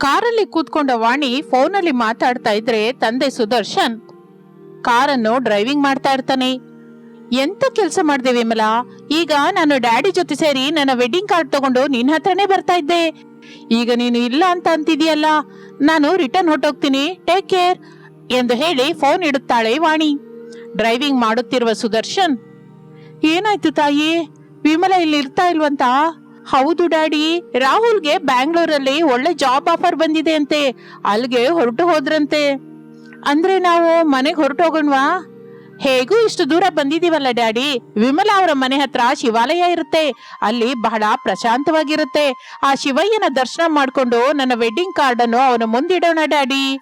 ಕಾರಲ್ಲಿ ಕೂತ್ಕೊಂಡ ವಾಣಿ ಫೋನಲ್ಲಿ ಮಾತಾಡ್ತಾ ಇದ್ರೆ ತಂದೆ ಸುದರ್ಶನ್, ಕಾರನ್ನು ಡ್ರೈವಿಂಗ್ ಮಾಡ್ತಾ ಇರ್ತಾನೆ. ಎಂತ ಕೆಲಸ ಮಾಡಿದೆ ವಿಮಲಾ? ಈಗ ನಾನು ಡ್ಯಾಡಿ ಜೊತೆ ಸೇರಿ ನನ್ನ ವೆಡ್ಡಿಂಗ್ ಕಾರ್ಡ್ ತಗೊಂಡು ನಿನ್ನ ಹತ್ರನೇ ಬರ್ತಾ ಇದ್ದೆ. ಈಗ ನೀನು ಇಲ್ಲ ಅಂತ ಅಂತಿದೀಯಲ್ಲ ನಾನು ರಿಟರ್ನ್ ಹೊಟ್ಟೋಗ್ತೀನಿ ಟೇಕ್ ಕೇರ್ ಎಂದು ಹೇಳಿ ಫೋನ್ ಇಡುತ್ತಾಳೆ ವಾಣಿ. ಡ್ರೈವಿಂಗ್ ಮಾಡುತ್ತಿರುವ ಸುದರ್ಶನ್, ಏನಾಯ್ತು ತಾಯಿ? ವಿಮಲಾ ಇಲ್ಲಿ ಇರ್ತಾ ಇಲ್ವಂತ? ಹೌದು ಡ್ಯಾಡಿ, ರಾಹುಲ್ಗೆ ಬ್ಯಾಂಗ್ಳೂರಲ್ಲಿ ಒಳ್ಳೆ ಜಾಬ್ ಆಫರ್ ಬಂದಿದೆ ಅಂತೆ. ಅಲ್ಲಿಗೆ ಹೊರಟು ಹೋದ್ರಂತೆ. ಅಂದ್ರೆ ನಾವು ಮನೆಗೆ ಹೊರಟು ಹೋಗೋಣವಾ? ಹೇಗೂ ಇಷ್ಟು ದೂರ ಬಂದಿದೀವಲ್ಲ ಡ್ಯಾಡಿ? ವಿಮಲಾ ಅವರ ಮನೆ ಹತ್ರ ಶಿವಾಲಯ ಇರುತ್ತೆ. ಅಲ್ಲಿ ಬಹಳ ಪ್ರಶಾಂತವಾಗಿರುತ್ತೆ. ಆ ಶಿವಯ್ಯನ ದರ್ಶನ ಮಾಡ್ಕೊಂಡು ನನ್ನ ವೆಡ್ಡಿಂಗ್ ಕಾರ್ಡ್ ಅನ್ನು ಅವನ ಮುಂದಿಡೋಣ ಡ್ಯಾಡಿ.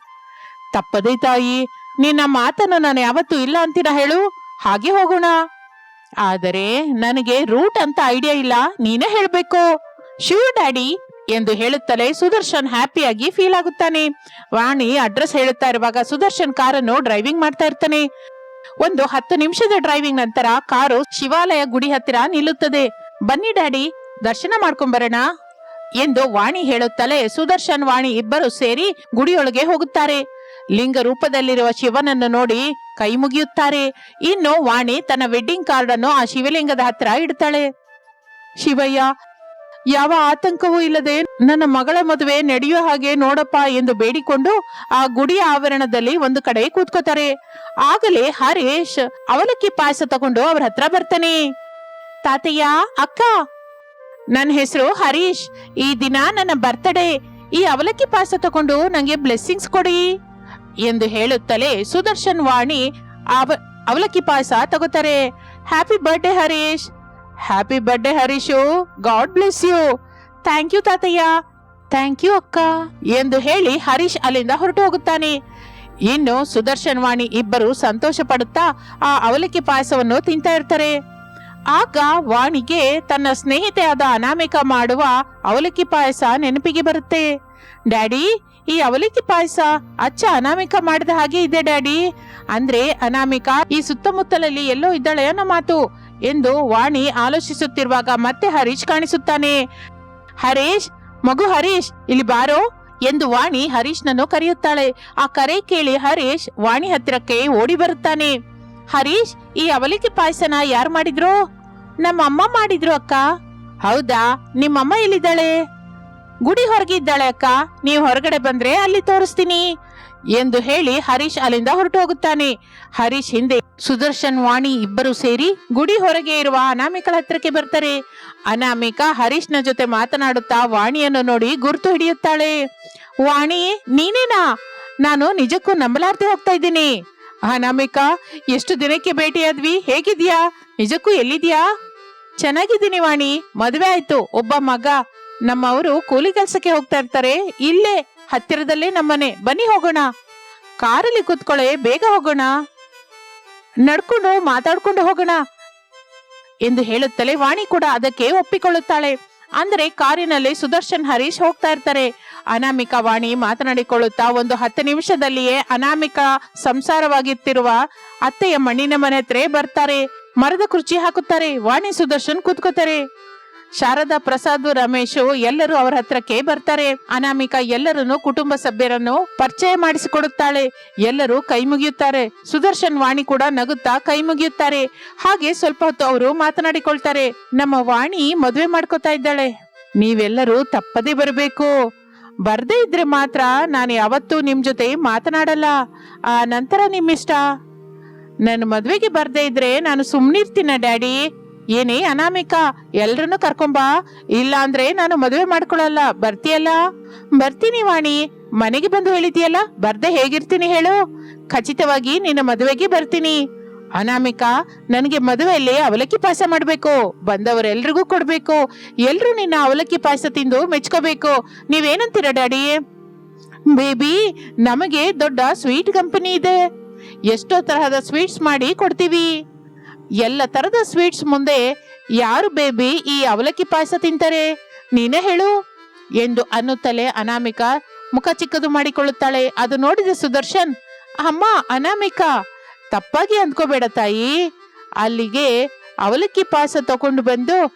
ತಪ್ಪದೇ ತಾಯಿ, ನಿನ್ನ ಮಾತನ್ನು ನಾನು ಯಾವತ್ತೂ ಇಲ್ಲ ಅಂತೀರಾ ಹೇಳು? ಹಾಗೆ ಹೋಗೋಣ. ಆದರೆ ನನಗೆ ರೂಟ್ ಅಂತ ಐಡಿಯಾ ಇಲ್ಲ, ನೀನೇ ಹೇಳ್ಬೇಕು. ಶಿವ ಡ್ಯಾಡಿ ಎಂದು ಹೇಳುತ್ತಲೇ ಸುದರ್ಶನ್ ಹ್ಯಾಪಿಯಾಗಿ ಫೀಲ್ ಆಗುತ್ತಾನೆ. ವಾಣಿ ಅಡ್ರೆಸ್ ಹೇಳುತ್ತಾ ಇರುವಾಗ ಸುದರ್ಶನ್ ಕಾರನ್ನು ಡ್ರೈವಿಂಗ್ ಮಾಡ್ತಾ ಇರ್ತಾನೆ. ಒಂದು ಹತ್ತು ನಿಮಿಷದ ಡ್ರೈವಿಂಗ್ ನಂತರ ಕಾರು ಶಿವಾಲಯ ಗುಡಿ ಹತ್ತಿರ ನಿಲ್ಲುತ್ತದೆ. ಬನ್ನಿ ಡ್ಯಾಡಿ ದರ್ಶನ ಮಾಡ್ಕೊಂಬರೋಣ ಎಂದು ವಾಣಿ ಹೇಳುತ್ತಲೇ ಸುದರ್ಶನ್ ವಾಣಿ ಇಬ್ಬರು ಸೇರಿ ಗುಡಿಯೊಳಗೆ ಹೋಗುತ್ತಾರೆ. ಲಿಂಗ ರೂಪದಲ್ಲಿರುವ ಶಿವನನ್ನು ನೋಡಿ ಕೈ ಮುಗಿಯುತ್ತಾರೆ. ಇನ್ನು ವಾಣಿ ತನ್ನ ವೆಡ್ಡಿಂಗ್ ಕಾರ್ಡ್ ಅನ್ನು ಆ ಶಿವಲಿಂಗದ ಹತ್ರ ಇಡ್ತಾಳೆ. ಶಿವಯ್ಯ, ಯಾವ ಆತಂಕವೂ ಇಲ್ಲದೆ ನನ್ನ ಮಗಳ ಮದುವೆ ನಡೆಯುವ ಹಾಗೆ ನೋಡಪ್ಪ ಎಂದು ಬೇಡಿಕೊಂಡು ಆ ಗುಡಿಯ ಆವರಣದಲ್ಲಿ ಒಂದು ಕಡೆ ಕೂತ್ಕೋತಾರೆ. ಆಗಲೇ ಹರೀಶ್ ಅವಲಕ್ಕಿ ಪಾಯಸ ತಗೊಂಡು ಅವ್ರ ಹತ್ರ ಬರ್ತಾನೆ. ತಾತಯ್ಯ, ಅಕ್ಕ! ನನ್ನ ಹೆಸರು ಹರೀಶ್. ಈ ದಿನ ನನ್ನ ಬರ್ತಡೇ ಈ ಅವಲಕ್ಕಿ ಪಾಯಸ ತಗೊಂಡು ನಂಗೆ ಬ್ಲೆಸ್ಸಿಂಗ್ಸ್ ಕೊಡಿ. ಎಂದು ಹೇಳುತ್ತಲೇ ಸುದರ್ಶನ್ ವಾಣಿ, ಅವ, ಅವಲಕ್ಕಿ ಪಾಯಸ ತಗೋತಾರೆ. Happy birthday Harish. Happy birthday Harish. God bless you thank you Tatayya. Thank you ಅಕ್ಕ. ಎಂದು ಹೇಳಿ ಹರೀಶ್ ಅಲ್ಲಿಂದ ಹೊರಟು ಹೋಗುತ್ತಾನೆ. ಇನ್ನು ಸುದರ್ಶನ್ ವಾಣಿ ಇಬ್ಬರು ಸಂತೋಷ ಪಡುತ್ತಾ ಆ ಅವಲಕ್ಕಿ ಪಾಯಸವನ್ನು ತಿಂತಾ ಇರ್ತಾರೆ. ಆಗ ವಾಣಿಗೆ ತನ್ನ ಸ್ನೇಹಿತೆಯಾದ ಅನಾಮಿಕ ಮಾಡುವ ಅವಲಕ್ಕಿ ಪಾಯಸ ನೆನಪಿಗೆ ಬರುತ್ತೆ. ಡ್ಯಾಡಿ ಈ ಅವಲಕ್ಕಿ ಪಾಯಸ ಅಚ್ಚ ಅನಾಮಿಕ ಮಾಡಿದ ಹಾಗೆ ಇದೆ, ಡ್ಯಾಡಿ. ಅಂದ್ರೆ ಅನಾಮಿಕ ಈ ಸುತ್ತಮುತ್ತಲಲ್ಲಿ ಎಲ್ಲೋ ಇದ್ದಾಳೆ ಅನ್ನೋ ಮಾತು ಎಂದು ವಾಣಿ ಆಲೋಚಿಸುತ್ತಿರುವಾಗ ಮತ್ತೆ ಹರೀಶ್ ಕಾಣಿಸುತ್ತಾನೆ. ಹರೀಶ್, ಮಗು ಹರೀಶ್, ಇಲ್ಲಿ ಬಾರೋ ಎಂದು ವಾಣಿ ಹರೀಶ್ನನ್ನು ಕರೆಯುತ್ತಾಳೆ. ಆ ಕರೆ ಕೇಳಿ ಹರೀಶ್ ವಾಣಿ ಹತ್ತಿರಕ್ಕೆ ಓಡಿ ಬರುತ್ತಾನೆ. ಹರೀಶ್, ಈ ಅವಲಕ್ಕಿ ಪಾಯಸನ ಯಾರು ಮಾಡಿದ್ರು? ನಮ್ಮಮ್ಮ ಮಾಡಿದ್ರು ಅಕ್ಕ. ಹೌದಾ? ನಿಮ್ಮಮ್ಮ ಎಲ್ಲಿದ್ದಾಳೆ? ಗುಡಿ ಹೊರಗಿದ್ದಾಳೆ ಅಕ್ಕ. ನೀವು ಹೊರಗಡೆ ಬಂದ್ರೆ ಅಲ್ಲಿ ತೋರಿಸ್ತೀನಿ. ಎಂದು ಹೇಳಿ ಹರೀಶ್ ಅಲ್ಲಿಂದ ಹೊರಟು ಹೋಗುತ್ತಾನೆ ಹರೀಶ್ ಹಿಂದೆ ಸುದರ್ಶನ್, ವಾಣಿ ಇಬ್ಬರು ಸೇರಿ ಗುಡಿ ಹೊರಗೆ ಇರುವ ಅನಾಮಿಕಳ ಹತ್ರಕ್ಕೆ ಬರ್ತಾರೆ. ಅನಾಮಿಕಾ ಹರೀಶ್ನ ಜೊತೆ ಮಾತನಾಡುತ್ತಾ ವಾಣಿಯನ್ನು ನೋಡಿ ಗುರುತು ಹಿಡಿಯುತ್ತಾಳೆ. ವಾಣಿ, ನೀನೇನಾ? ನಾನು ನಿಜಕ್ಕೂ ನಂಬಲಾರ್ದೆ ಹೋಗ್ತಾ ಇದ್ದೀನಿ. ಅನಾಮಿಕಾ, ಎಷ್ಟು ದಿನಕ್ಕೆ ಭೇಟಿಯಾದ್ವಿ? ಹೇಗಿದ್ಯಾ? ನಿಜಕ್ಕೂ ಎಲ್ಲಿದ್ಯಾ? ಚೆನ್ನಾಗಿದ್ದೀನಿ ವಾಣಿ. ಮದುವೆ ಆಯ್ತು. ಒಬ್ಬ ಮಗ ನಮ್ಮವರು ಕೂಲಿ ಕೆಲಸಕ್ಕೆ ಹೋಗ್ತಾ ಇರ್ತಾರೆ. ಇಲ್ಲೇ ಹತ್ತಿರದಲ್ಲೇ ನಮ್ಮನೆ. ಬನ್ನಿ ಹೋಗೋಣ. ಕಾರಲ್ಲಿ ಕೂತ್ಕೊಳ್ಳೆ, ಬೇಗ ಹೋಗೋಣ. ನಡ್ಕೊಂಡು ಮಾತಾಡ್ಕೊಂಡು ಹೋಗೋಣ ಎಂದು ಹೇಳುತ್ತಲೇ ವಾಣಿ ಕೂಡ ಅದಕ್ಕೆ ಒಪ್ಪಿಕೊಳ್ಳುತ್ತಾಳೆ. ಅಂದರೆ ಕಾರಿನಲ್ಲಿ ಸುದರ್ಶನ್, ಹರೀಶ್ ಹೋಗ್ತಾ ಇರ್ತಾರೆ. ಅನಾಮಿಕಾ ವಾಣಿ ಮಾತನಾಡಿಕೊಳ್ಳುತ್ತಾ ಒಂದು ಹತ್ತು ನಿಮಿಷದಲ್ಲಿಯೇ ಅನಾಮಿಕ ಸಂಸಾರವಾಗಿತ್ತಿರುವ ಅತ್ತೆಯ ಮಣ್ಣಿನ ಮನೆ ಹತ್ರ ಬರ್ತಾರೆ. ಮರದ ಕುರ್ಚಿ ಹಾಕುತ್ತಾರೆ. ವಾಣಿ, ಸುದರ್ಶನ್ ಕೂತ್ಕೋತಾರೆ. ಶಾರದಾ ಪ್ರಸಾದ್ ರಮೇಶ್ ಎಲ್ಲರೂ ಅವರ ಹತ್ರಕ್ಕೆ ಬರ್ತಾರೆ. ಅನಾಮಿಕ ಎಲ್ಲರನ್ನು ಕುಟುಂಬ ಸಭ್ಯರನ್ನು ಪರಿಚಯ ಮಾಡಿಸಿಕೊಡುತ್ತಾಳೆ. ಎಲ್ಲರೂ ಕೈ ಮುಗಿಯುತ್ತಾರೆ. ಸುದರ್ಶನ್ ವಾಣಿ ಕೂಡ ನಗುತ್ತಾ ಕೈ ಮುಗಿಯುತ್ತಾರೆ. ಹಾಗೆ ಸ್ವಲ್ಪ ಹೊತ್ತು ಅವರು ಮಾತನಾಡಿಕೊಳ್ತಾರೆ. ನಮ್ಮ ವಾಣಿ ಮದುವೆ ಮಾಡ್ಕೋತಾ ಇದ್ದಾಳೆ. ನೀವೆಲ್ಲರೂ ತಪ್ಪದೇ ಬರಬೇಕು. ಬರ್ದೇ ಇದ್ರೆ ಮಾತ್ರ ನಾನು ಯಾವತ್ತೂ ನಿಮ್ ಜೊತೆ ಮಾತನಾಡಲ್ಲ. ಆ ನಂತರ ನಿಮ್ಮಿಷ್ಟ. ನನ್ನ ಮದುವೆಗೆ ಬರ್ದೇ ಇದ್ರೆ ನಾನು ಸುಮ್ಮನಿರ್ತೀನ ಡ್ಯಾಡಿ? ಏನೇ ಅನಾಮಿಕ, ಎಲ್ರನ್ನೂ ಕರ್ಕೊಂಬಾ. ಇಲ್ಲ ಅಂದ್ರೆ ನಾನು ಮದುವೆ ಮಾಡ್ಕೊಳಲ್ಲ. ಬರ್ತೀಯಲ್ಲ? ಬರ್ತೀನಿ ವಾಣಿ. ಮನೆಗೆ ಬಂದು ಹೇಳಿದ್ಯಲ್ಲ? ಬರ್ದೆ ಹೇಗಿರ್ತೀನಿ ಹೇಳು. ಖಚಿತವಾಗಿ ನಿನ್ನ ಮದುವೆಗೆ ಬರ್ತೀನಿ. ಅನಾಮಿಕ, ನನಗೆ ಮದುವೆಯಲ್ಲಿ ಅವಲಕ್ಕಿ ಪಾಯಸ ಮಾಡಬೇಕು. ಬಂದವರೆಲ್ರಿಗೂ ಕೊಡ್ಬೇಕು. ಎಲ್ಲರೂ ನಿನ್ನ ಅವಲಕ್ಕಿ ಪಾಯಸ ತಿಂದು ಮೆಚ್ಕೋಬೇಕು. ನೀವೇನಂತೀರ ಡ್ಯಾಡಿ? ಬೇಬಿ, ನಮಗೆ ದೊಡ್ಡ ಸ್ವೀಟ್ ಕಂಪನಿ ಇದೆ. ಎಷ್ಟೋ ತರಹದ ಸ್ವೀಟ್ಸ್ ಮಾಡಿ ಕೊಡ್ತೀವಿ. ಎಲ್ಲ ತರದ ಸ್ವೀಟ್ಸ್ ಮುಂದೆ ಯಾರು ಬೇಬಿ ಈ ಅವಲಕ್ಕಿ ಪಾಯಸ ತಿಂತಾರೆ? ನೀನೇ ಹೇಳು. ಎಂದು ಅನ್ನುತ್ತಲೇ ಅನಾಮಿಕ ಮುಖ ಚಿಕ್ಕದು ಮಾಡಿಕೊಳ್ಳುತ್ತಾಳೆ. ಅದು ನೋಡಿದ ಸುದರ್ಶನ್, ಅಮ್ಮ, ಅನಾಮಿಕ, ತಪ್ಪಾಗಿ ಅಂದ್ಕೋಬೇಡ ತಾಯಿ. ಅಲ್ಲಿಗೆ ಅವಲಕ್ಕಿ ಪಾಯಸ ತಗೊಂಡು ಬಂದು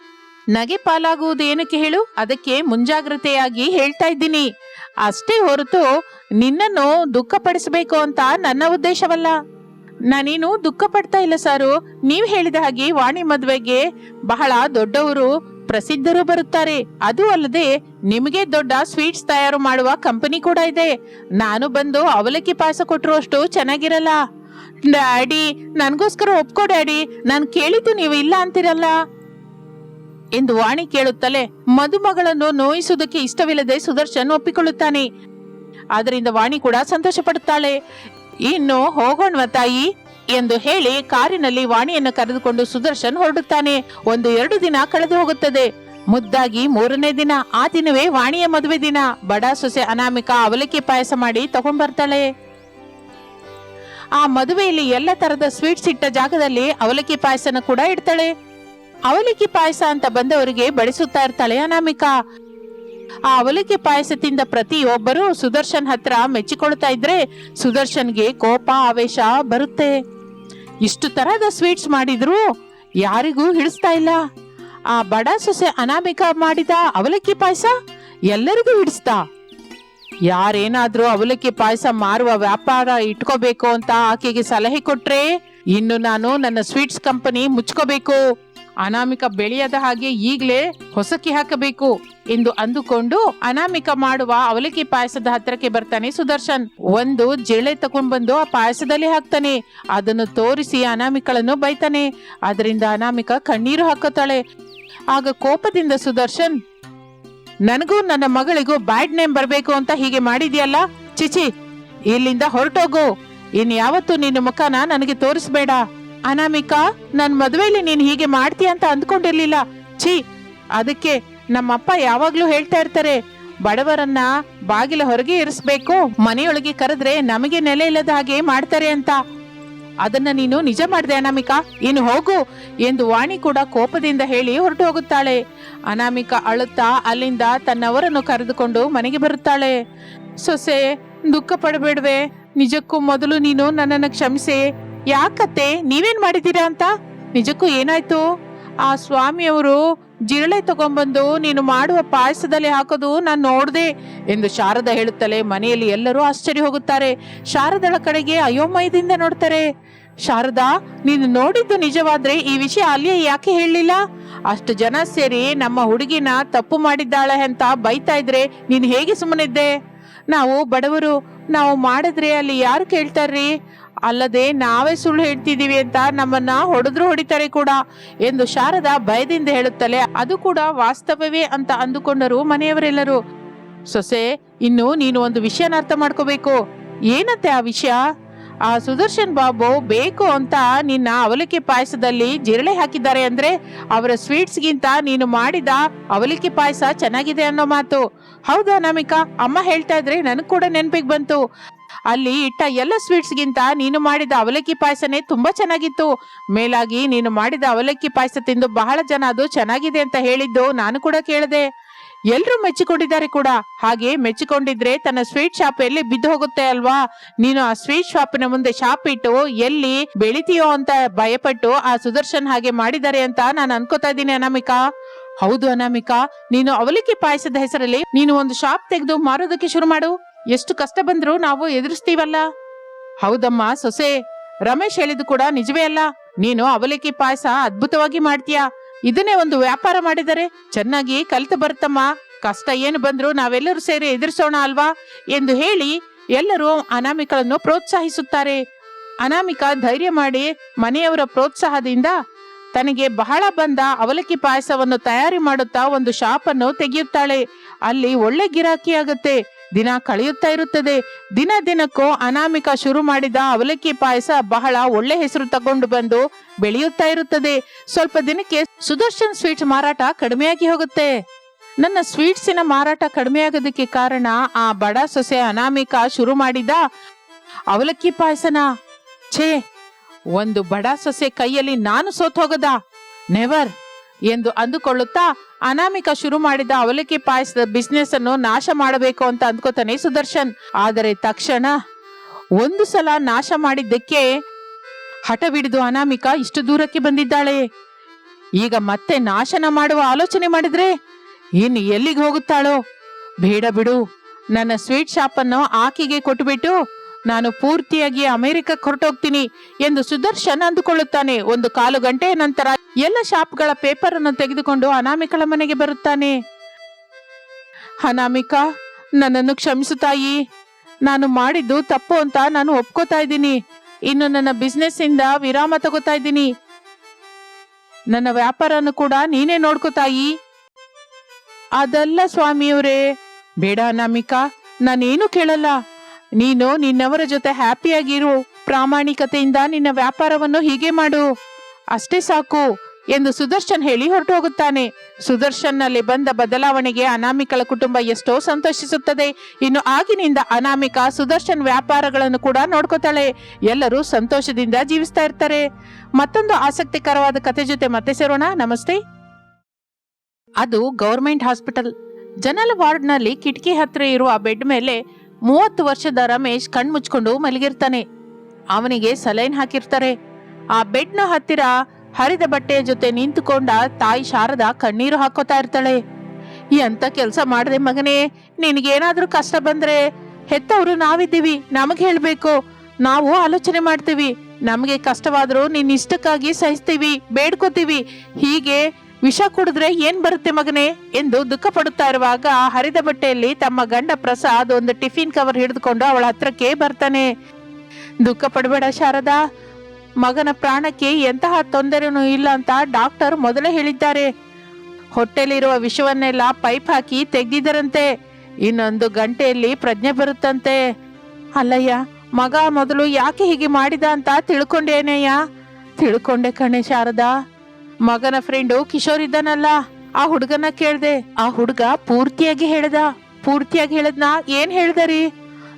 ನಗೆ ಪಾಲಾಗುವುದು ಏನಕ್ಕೆ ಹೇಳು? ಅದಕ್ಕೆ ಮುಂಜಾಗ್ರತೆಯಾಗಿ ಹೇಳ್ತಾ ಇದ್ದೀನಿ. ಅಷ್ಟೇ ಹೊರತು ನಿನ್ನನ್ನು ದುಃಖಪಡಿಸಬೇಕು ಅಂತ ನನ್ನ ಉದ್ದೇಶವಲ್ಲ. ನಾನೇನು ದುಃಖ ಪಡ್ತಾ ಇಲ್ಲ ಸಾರು. ನೀವ್ ಹೇಳಿದ ಹಾಗೆ ವಾಣಿ ಮದ್ವೆಗೆ ಬಹಳ ದೊಡ್ಡವರು, ಪ್ರಸಿದ್ಧರು ಬರುತ್ತಾರೆ. ಅದು ಅಲ್ಲದೆ ನಿಮಗೆ ದೊಡ್ಡ ಸ್ವೀಟ್ಸ್ ತಯಾರು ಮಾಡುವ ಕಂಪನಿ ಕೂಡ ಇದೆ. ನಾನು ಬಂದು ಅವಲಕ್ಕಿ ಪಾಯಸ ಕೊಟ್ಟರು ಅಷ್ಟು ಚೆನ್ನಾಗಿರಲ್ಲ. ಡ್ಯಾಡಿ, ನನಗೋಸ್ಕರ ಒಪ್ಕೋ ಡ್ಯಾಡಿ. ನಾನು ಕೇಳಿದ್ದು ನೀವು ಇಲ್ಲ ಅಂತಿರಲ್ಲ? ಎಂದು ವಾಣಿ ಕೇಳುತ್ತಲೇ ಮದುಮಗಳನ್ನು ನೋಯಿಸುವುದಕ್ಕೆ ಇಷ್ಟವಿಲ್ಲದೆ ಸುದರ್ಶನ್ ಒಪ್ಪಿಕೊಳ್ಳುತ್ತಾನೆ. ಅದರಿಂದ ವಾಣಿ ಕೂಡ ಸಂತೋಷ ಪಡುತ್ತಾಳೆ ಇನ್ನು ಹೋಗೋಣವ ತಾಯಿ ಎಂದು ಹೇಳಿ ಕಾರಿನಲ್ಲಿ ವಾಣಿಯನ್ನು ಕರೆದುಕೊಂಡು ಸುದರ್ಶನ್ ಹೊರಡುತ್ತಾನೆ. ಒಂದು ಎರಡು ದಿನ ಕಳೆದು ಹೋಗುತ್ತದೆ. ಮುದ್ದಾಗಿ ಮೂರನೇ ದಿನ, ಆ ದಿನವೇ ವಾಣಿಯ ಮದುವೆ ದಿನ. ಬಡ ಸೊಸೆ ಅನಾಮಿಕ ಅವಲಕ್ಕಿ ಪಾಯಸ ಮಾಡಿ ತಗೊಂಡ್ಬರ್ತಾಳೆ. ಆ ಮದುವೆಯಲ್ಲಿ ಎಲ್ಲ ತರದ ಸ್ವೀಟ್ಸ್ ಇಟ್ಟ ಜಾಗದಲ್ಲಿ ಅವಲಕ್ಕಿ ಪಾಯಸನ ಕೂಡ ಇಡ್ತಾಳೆ. ಅವಲಕ್ಕಿ ಪಾಯಸ ಅಂತ ಬಂದವರಿಗೆ ಬಡಿಸುತ್ತಾ ಇರ್ತಾಳೆ ಅನಾಮಿಕಾ. ಆ ಅವಲಕ್ಕಿ ಪಾಯಸದಿಂದ ಪ್ರತಿಯೊಬ್ಬರು ಸುದರ್ಶನ್ ಹತ್ರ ಮೆಚ್ಚಿಕೊಳ್ತಾ ಇದ್ರೆ ಸುದರ್ಶನ್ಗೆ ಕೋಪ, ಆವೇಶ ಬರುತ್ತೆ. ಇಷ್ಟು ತರಹದ ಸ್ವೀಟ್ಸ್ ಮಾಡಿದ್ರು ಯಾರಿಗೂ ಹಿಡಿಸ್ತಾ ಇಲ್ಲ. ಆ ಬಡ ಸೊಸೆ ಅನಾಮಿಕಾ ಮಾಡಿದ ಅವಲಕ್ಕಿ ಪಾಯಸ ಎಲ್ಲರಿಗೂ ಹಿಡಿಸ್ತಾ. ಯಾರೇನಾದ್ರೂ ಅವಲಕ್ಕಿ ಪಾಯಸ ಮಾರುವ ವ್ಯಾಪಾರ ಇಟ್ಕೋಬೇಕು ಅಂತ ಆಕೆಗೆ ಸಲಹೆ ಕೊಟ್ರೆ ಇನ್ನು ನಾನು ನನ್ನ ಸ್ವೀಟ್ಸ್ ಕಂಪನಿ ಮುಚ್ಕೋಬೇಕು. ಅನಾಮಿಕ ಬೆಳೆಯದ ಹಾಗೆ ಈಗ್ಲೇ ಹೊಸಕಿ ಹಾಕಬೇಕು ಎಂದು ಅಂದುಕೊಂಡು ಅನಾಮಿಕ ಮಾಡುವ ಅವಲಕ್ಕಿ ಪಾಯಸದ ಹತ್ತಿರಕ್ಕೆ ಬರ್ತಾನೆ ಸುದರ್ಶನ್. ಒಂದು ಜೇಳೆ ತಗೊಂಡ್ಬಂದು ಆ ಪಾಯಸದಲ್ಲಿ ಹಾಕ್ತಾನೆ. ಅದನ್ನು ತೋರಿಸಿ ಅನಾಮಿಕಳನ್ನು ಬೈತಾನೆ. ಅದರಿಂದ ಅನಾಮಿಕ ಕಣ್ಣೀರು ಹಾಕುತ್ತಾಳೆ. ಆಗ ಕೋಪದಿಂದ ಸುದರ್ಶನ್, ನನಗೂ ನನ್ನ ಮಗಳಿಗೂ ಬ್ಯಾಡ್ ನೇಮ್ ಬರಬೇಕು ಅಂತ ಹೀಗೆ ಮಾಡಿದ್ಯಲ್ಲ, ಚಿಚಿ, ಇಲ್ಲಿಂದ ಹೊರಟೋಗು. ಇನ್ ಯಾವತ್ತು ನಿನ್ನ ಮುಖನ ನನಗೆ ತೋರಿಸ್ಬೇಡ. ಅನಾಮಿಕಾ, ನನ್ ಮದುವೆಯಲ್ಲಿ ನೀನ್ ಹೀಗೆ ಮಾಡ್ತೀಯ ಅಂತ ಅಂದ್ಕೊಂಡಿರ್ಲಿಲ್ಲ. ಛೀ, ಅದಕ್ಕೆ ನಮ್ಮಪ್ಪ ಯಾವಾಗ್ಲೂ ಹೇಳ್ತಾ ಇರ್ತಾರೆ, ಬಡವರನ್ನ ಬಾಗಿಲ ಹೊರಗೆ ಇರಿಸ್ಬೇಕು, ಮನೆಯೊಳಗೆ ಕರೆದ್ರೆ ನಮಗೆ ನೆಲೆ ಇಲ್ಲದ ಹಾಗೆ ಮಾಡ್ತಾರೆ ಅಂತ. ಅದನ್ನ ನೀನು ನಿಜ ಮಾಡಿದೆ ಅನಾಮಿಕಾ, ಇನ್ನು ಹೋಗು ಎಂದು ವಾಣಿ ಕೂಡ ಕೋಪದಿಂದ ಹೇಳಿ ಹೊರಟು ಹೋಗುತ್ತಾಳೆ. ಅನಾಮಿಕಾ ಅಳುತ್ತಾ ಅಲ್ಲಿಂದ ತನ್ನವರನ್ನು ಕರೆದುಕೊಂಡು ಮನೆಗೆ ಬರುತ್ತಾಳೆ. ಸೊಸೆ, ದುಃಖ ಪಡಬೇಡ್ವೆ, ನಿಜಕ್ಕೂ ಮೊದಲು ನೀನು ನನ್ನನ್ನು ಕ್ಷಮಿಸೆ ಯಾಕತ್ತೆ? ನೀವೇನ್ ಮಾಡಿದ್ದೀರಾ ಅಂತ? ನಿಜಕ್ಕೂ ಏನಾಯ್ತು? ಆ ಸ್ವಾಮಿಯವರು ಜಿರಳೆ ತಗೊಂಬಂದು ನೀನು ಮಾಡುವ ಪಾಯಸದಲ್ಲಿ ಹಾಕೋದು ನಾನು ನೋಡ್ದೆ ಎಂದು ಶಾರದಾ ಹೇಳುತ್ತಲೇ ಮನೆಯಲ್ಲಿ ಎಲ್ಲರೂ ಆಶ್ಚರ್ಯ ಹೋಗುತ್ತಾರೆ. ಶಾರದಳ ಕಡೆಗೆ ಅಯೋಮಯದಿಂದ ನೋಡ್ತಾರೆ. ಶಾರದಾ, ನೀನು ನೋಡಿದ್ದು ನಿಜವಾದ್ರೆ ಈ ವಿಷಯ ಅಲ್ಲಿಯೇ ಯಾಕೆ ಹೇಳಲಿಲ್ಲ? ಅಷ್ಟು ಜನ ಸೇರಿ ನಮ್ಮ ಹುಡುಗಿನ ತಪ್ಪು ಮಾಡಿದ್ದಾಳೆ ಅಂತ ಬೈತಾ ಇದ್ರೆ ನೀನು ಹೇಗೆ ಸುಮ್ಮನಿದ್ದೆ? ನಾವು ಬಡವರು, ನಾವು ಮಾಡಿದ್ರೆ ಅಲ್ಲಿ ಯಾರು ಕೇಳ್ತಾರ್ರಿ? ಅಲ್ಲದೆ ನಾವೇ ಸುಳ್ಳು ಹೇಳ್ತಿದ್ದೀವಿ ಅಂತ ನಮ್ಮನ್ನ ಹೊಡೆದ್ರು ಹೊಡಿತಾರೆ ಕೂಡ ಎಂದು ಶಾರದಾ ಭಯದಿಂದ ಹೇಳುತ್ತಲೇ, ಅದು ಕೂಡ ವಾಸ್ತವವೇ ಅಂತ ಅಂದುಕೊಂಡರು ಮನೆಯವರೆಲ್ಲರೂ. ಸೊಸೆ, ಇನ್ನು ನೀನು ಒಂದು ವಿಷಯನ ಅರ್ಥ ಮಾಡ್ಕೋಬೇಕು. ಏನಂತೆ ಆ ವಿಷಯ? ಆ ಸುದರ್ಶನ್ ಬಾಬು ಬೇಕು ಅಂತ ನಿನ್ನ ಅವಲಕ್ಕಿ ಪಾಯಸದಲ್ಲಿ ಜಿರಳೆ ಹಾಕಿದ್ದಾರೆ ಅಂದ್ರೆ ಅವರ ಸ್ವೀಟ್ಸ್ಗಿಂತ ನೀನು ಮಾಡಿದ ಅವಲಕ್ಕಿ ಪಾಯಸ ಚೆನ್ನಾಗಿದೆ ಅನ್ನೋ ಮಾತು. ಹೌದಾ ನಮಿಕಾ? ಅಮ್ಮ ಹೇಳ್ತಾ ಇದ್ರೆ ನನಗ್ ಕೂಡ ನೆನಪಿಗೆ ಬಂತು. ಅಲ್ಲಿ ಇಟ್ಟ ಎಲ್ಲ ಸ್ವೀಟ್ಸ್ಗಿಂತ ನೀನು ಮಾಡಿದ ಅವಲಕ್ಕಿ ಪಾಯಸನೇ ತುಂಬಾ ಚೆನ್ನಾಗಿತ್ತು. ಮೇಲಾಗಿ ನೀನು ಮಾಡಿದ ಅವಲಕ್ಕಿ ಪಾಯಸ ತಿಂದು ಬಹಳ ಜನ ಅದು ಚೆನ್ನಾಗಿದೆ ಅಂತ ಹೇಳಿದ್ದು ನಾನು ಕೂಡ ಕೇಳಿದೆ. ಎಲ್ಲರೂ ಮೆಚ್ಚಿಕೊಂಡಿದ್ದಾರೆ ಕೂಡ. ಹಾಗೆ ಮೆಚ್ಚಿಕೊಂಡಿದ್ರೆ ತನ್ನ ಸ್ವೀಟ್ ಶಾಪ್ ಎಲ್ಲಿ ಬಿದ್ದು ಹೋಗುತ್ತೆ ಅಲ್ವಾ? ನೀನು ಆ ಸ್ವೀಟ್ ಶಾಪಿನ ಮುಂದೆ ಶಾಪ್ ಇಟ್ಟು ಎಲ್ಲಿ ಬೆಳಿತೀಯೋ ಅಂತ ಭಯಪಟ್ಟು ಆ ಸುದರ್ಶನ್ ಹಾಗೆ ಮಾಡಿದ್ದಾರೆ ಅಂತ ನಾನು ಅನ್ಕೋತಾ ಇದ್ದೀನಿ ಅನಾಮಿಕಾ. ಹೌದು ಅನಾಮಿಕಾ, ನೀನು ಅವಲಕ್ಕಿ ಪಾಯಸದ ಹೆಸರಲ್ಲಿ ನೀನು ಒಂದು ಶಾಪ್ ತೆಗೆದು ಮಾರೋದಕ್ಕೆ ಶುರು ಮಾಡು. ಎಷ್ಟು ಕಷ್ಟ ಬಂದರೂ ನಾವು ಎದುರಿಸ್ತೀವಲ್ಲ? ಹೌದಮ್ಮ, ಸೊಸೆ. ರಮೇಶ್ ಹೇಳಿದ್ದು ಕೂಡ ನಿಜವೇ ಅಲ್ಲ. ನೀನು ಅವಲಕ್ಕಿ ಪಾಯಸ ಅದ್ಭುತವಾಗಿ ಮಾಡ್ತೀಯಾ? ಇದನ್ನೇ ಒಂದು ವ್ಯಾಪಾರ ಮಾಡಿದರೆ ಚೆನ್ನಾಗಿ ಕಲಿತು ಬರುತ್ತಮ್ಮ. ಕಷ್ಟ ಏನು ಬಂದರೂ ನಾವೆಲ್ಲರೂ ಸೇರಿ ಎದುರಿಸೋಣ ಅಲ್ವಾ? ಎಂದು ಹೇಳಿ ಎಲ್ಲರೂ ಅನಾಮಿಕಳನ್ನು ಪ್ರೋತ್ಸಾಹಿಸುತ್ತಾರೆ. ಅನಾಮಿಕ ಧೈರ್ಯ ಮಾಡಿ ಮನೆಯವರ ಪ್ರೋತ್ಸಾಹದಿಂದ ತನಗೆ ಬಹಳ ಬಂದ ಅವಲಕ್ಕಿ ಪಾಯಸವನ್ನು ತಯಾರಿ ಮಾಡುತ್ತಾ ಒಂದು ಶಾಪನ್ನು ತೆಗೆಯುತ್ತಾಳೆ. ಅಲ್ಲಿ ಒಳ್ಳೆ ಗಿರಾಕಿ ಆಗುತ್ತೆ. ದಿನ ಕಳೆಯುತ್ತಾ ಇರುತ್ತದೆ. ದಿನ ದಿನಕ್ಕೂ ಅನಾಮಿಕ ಶುರು ಮಾಡಿದ ಅವಲಕ್ಕಿ ಪಾಯಸ ಬಹಳ ಒಳ್ಳೆ ಹೆಸರು ತಗೊಂಡು ಬಂದು ಬೆಳೆಯುತ್ತಾ ಇರುತ್ತದೆ. ಸ್ವಲ್ಪ ದಿನಕ್ಕೆ ಸುದರ್ಶನ್ ಸ್ವೀಟ್ಸ್ ಮಾರಾಟ ಕಡಿಮೆಯಾಗಿ ಹೋಗುತ್ತೆ. ನನ್ನ ಸ್ವೀಟ್ಸಿನ ಮಾರಾಟ ಕಡಿಮೆಯಾಗೋದಕ್ಕೆ ಕಾರಣ ಆ ಬಡ ಸೊಸೆ ಅನಾಮಿಕ ಶುರು ಮಾಡಿದ ಅವಲಕ್ಕಿ ಪಾಯಸನ. ಛೇ, ಒಂದು ಬಡ ಸೊಸೆ ಕೈಯಲ್ಲಿ ನಾನು ಸೋತ್ ಹೋಗದ ನೆವರ್. ಎಂದು ಅಂದುಕೊಳ್ಳುತ್ತಾ ಅನಾಮಿಕ ಶುರು ಮಾಡಿದ ಅವಲಕ್ಕಿ ಪಾಯಸದ ಬಿಸ್ನೆಸ್ ಅನ್ನು ನಾಶ ಮಾಡಬೇಕು ಅಂತ ಅಂದ್ಕೋತಾನೆ ಸುದರ್ಶನ್. ಆದರೆ ತಕ್ಷಣ ಒಂದು ಸಲ ನಾಶ ಮಾಡಿದ್ದಕ್ಕೆ ಹಠವಿಡಿದು ಅನಾಮಿಕ ಇಷ್ಟು ದೂರಕ್ಕೆ ಬಂದಿದ್ದಾಳೆ. ಈಗ ಮತ್ತೆ ನಾಶನ ಮಾಡುವ ಆಲೋಚನೆ ಮಾಡಿದ್ರೆ ಇನ್ನು ಎಲ್ಲಿಗೆ ಹೋಗುತ್ತಾಳೋ? ಬೇಡ ಬಿಡು. ನನ್ನ ಸ್ವೀಟ್ ಶಾಪನ್ನು ಆಕೆಗೆ ಕೊಟ್ಟುಬಿಟ್ಟು ನಾನು ಪೂರ್ತಿಯಾಗಿ ಅಮೆರಿಕಕ್ಕೆ ಹೊರಟೋಗ್ತೀನಿ ಎಂದು ಸುದರ್ಶನ್ ಅಂದುಕೊಳ್ಳುತ್ತಾನೆ. ಒಂದು ಕಾಲು ಗಂಟೆಯ ನಂತರ ಎಲ್ಲ ಶಾಪ್ಗಳ ಪೇಪರ್ ಅನ್ನು ತೆಗೆದುಕೊಂಡು ಅನಾಮಿಕಳ ಮನೆಗೆ ಬರುತ್ತಾನೆ. ಅನಾಮಿಕಾ, ನನ್ನನ್ನು ಕ್ಷಮಿಸು ತಾಯಿ. ನಾನು ಮಾಡಿದ್ದು ತಪ್ಪು ಅಂತ ನಾನು ಒಪ್ಕೋತಾ ಇದ್ದೀನಿ. ಇನ್ನು ನನ್ನ ಬಿಸ್ನೆಸ್ ಇಂದ ವಿರಾಮ ತಗೋತಾ ಇದ್ದೀನಿ. ನನ್ನ ವ್ಯಾಪಾರನು ಕೂಡ ನೀನೇ ನೋಡ್ಕೋತಾಯಿ ಅದಲ್ಲ ಸ್ವಾಮಿಯವರೇ. ಬೇಡ ಅನಾಮಿಕಾ, ನಾನೇನು ಕೇಳಲ್ಲ. ನೀನು ನಿನ್ನವರ ಜೊತೆ ಹ್ಯಾಪಿಯಾಗಿರು. ಪ್ರಾಮಾಣಿಕತೆಯಿಂದ ನಿನ್ನ ವ್ಯಾಪಾರವನ್ನು ಹೀಗೆ ಮಾಡು. ಅಷ್ಟೇ ಸಾಕು ಎಂದು ಸುದರ್ಶನ್ ಹೇಳಿ ಹೊರಟು ಹೋಗುತ್ತಾನೆ ಸುದರ್ಶನ್ನಲ್ಲಿ ಬಂದ ಬದಲಾವಣೆಗೆ ಅನಾಮಿಕಳ ಕುಟುಂಬ ಎಷ್ಟೋ ಸಂತೋಷಿಸುತ್ತದೆ. ಇನ್ನು ಆಗಿನಿಂದ ಅನಾಮಿಕ ಸುದರ್ಶನ್ ವ್ಯಾಪಾರಗಳನ್ನು ಕೂಡ ನೋಡ್ಕೋತಾಳೆ. ಎಲ್ಲರೂ ಸಂತೋಷದಿಂದ ಜೀವಿಸ್ತಾ ಇರ್ತಾರೆ. ಮತ್ತೊಂದು ಆಸಕ್ತಿಕರವಾದ ಕತೆ ಜೊತೆ ಮತ್ತೆ ಸೇರೋಣ. ನಮಸ್ತೆ. ಅದು ಗೌರ್ಮೆಂಟ್ ಹಾಸ್ಪಿಟಲ್. ಜನರಲ್ ವಾರ್ಡ್ನಲ್ಲಿ ಕಿಟಕಿ ಹತ್ತಿರ ಇರುವ ಬೆಡ್ ಮೇಲೆ ಮೂವತ್ತು ವರ್ಷದ ರಮೇಶ್ ಕಣ್ಮುಚ್ಕೊಂಡು ಮಲಗಿರ್ತಾನೆ. ಅವನಿಗೆ ಸಲೈನ್ ಹಾಕಿರ್ತಾರೆ. ಆ ಬೆಡ್ನ ಹತ್ತಿರ ಹರಿದ ಬಟ್ಟೆಯ ಜೊತೆ ನಿಂತುಕೊಂಡ ತಾಯಿ ಶಾರದ ಕಣ್ಣೀರು ಹಾಕೋತಾ ಇರ್ತಾಳೆ. ಎಂತ ಕೆಲಸ ಮಾಡದೆ ಮಗನೇ, ನಿನಗೇನಾದ್ರೂ ಕಷ್ಟ ಬಂದ್ರೆ ಹೆತ್ತವರು ನಾವಿದ್ದೀವಿ, ನಮಗೆ ಹೇಳ್ಬೇಕು. ನಾವು ಆಲೋಚನೆ ಮಾಡ್ತೀವಿ. ನಮಗೆ ಕಷ್ಟವಾದರೂ ನಿನ್ನ ಇಷ್ಟಕ್ಕಾಗಿ ಸಹಿಸ್ತೀವಿ, ಬೇಡ್ಕೋತೀವಿ. ಹೀಗೆ ವಿಷ ಕುಡಿದ್ರೆ ಏನ್ ಬರುತ್ತೆ ಮಗನೇ ಎಂದು ದುಃಖ ಪಡುತ್ತಾ ಇರುವಾಗ ಹರಿದ ಬಟ್ಟೆಯಲ್ಲಿ ತಮ್ಮ ಗಂಡ ಪ್ರಸಾದ್ ಒಂದು ಟಿಫಿನ್ ಕವರ್ ಹಿಡಿದುಕೊಂಡು ಅವಳ ಹತ್ರಕ್ಕೆ ಬರ್ತಾನೆ. ದುಃಖ ಪಡಬೇಡ ಶಾರದಾ. ಮಗನ ಪ್ರಾಣಕ್ಕೆ ಎಂತಹ ತೊಂದರೆನೂ ಇಲ್ಲ ಅಂತ ಡಾಕ್ಟರ್ ಮೊದಲೇ ಹೇಳಿದ್ದಾರೆ. ಹೊಟ್ಟೆಲಿರುವ ವಿಷವನ್ನೆಲ್ಲ ಪೈಪ್ ಹಾಕಿ ತೆಗ್ದಿದ್ದರಂತೆ. ಇನ್ನೊಂದು ಗಂಟೆಯಲ್ಲಿ ಪ್ರಜ್ಞೆ ಬರುತ್ತಂತೆ. ಅಲ್ಲಯ್ಯ, ಮಗ ಮೊದಲು ಯಾಕೆ ಹೀಗೆ ಮಾಡಿದ ಅಂತ ತಿಳ್ಕೊಂಡೇನಯ್ಯ ತಿಳ್ಕೊಂಡೆ ಕಣೆ ಶಾರದಾ. ಮಗನ ಫ್ರೆಂಡು ಕಿಶೋರ್ ಇದ್ದಾನಲ್ಲ, ಆ ಹುಡುಗನ ಕೇಳ್ದೆ, ಆ ಹುಡುಗ ಪೂರ್ತಿಯಾಗಿ ಹೇಳ್ದ, ಪೂರ್ತಿಯಾಗಿ ಹೇಳದ್ನ ಏನ್ ಹೇಳ್ದರಿ?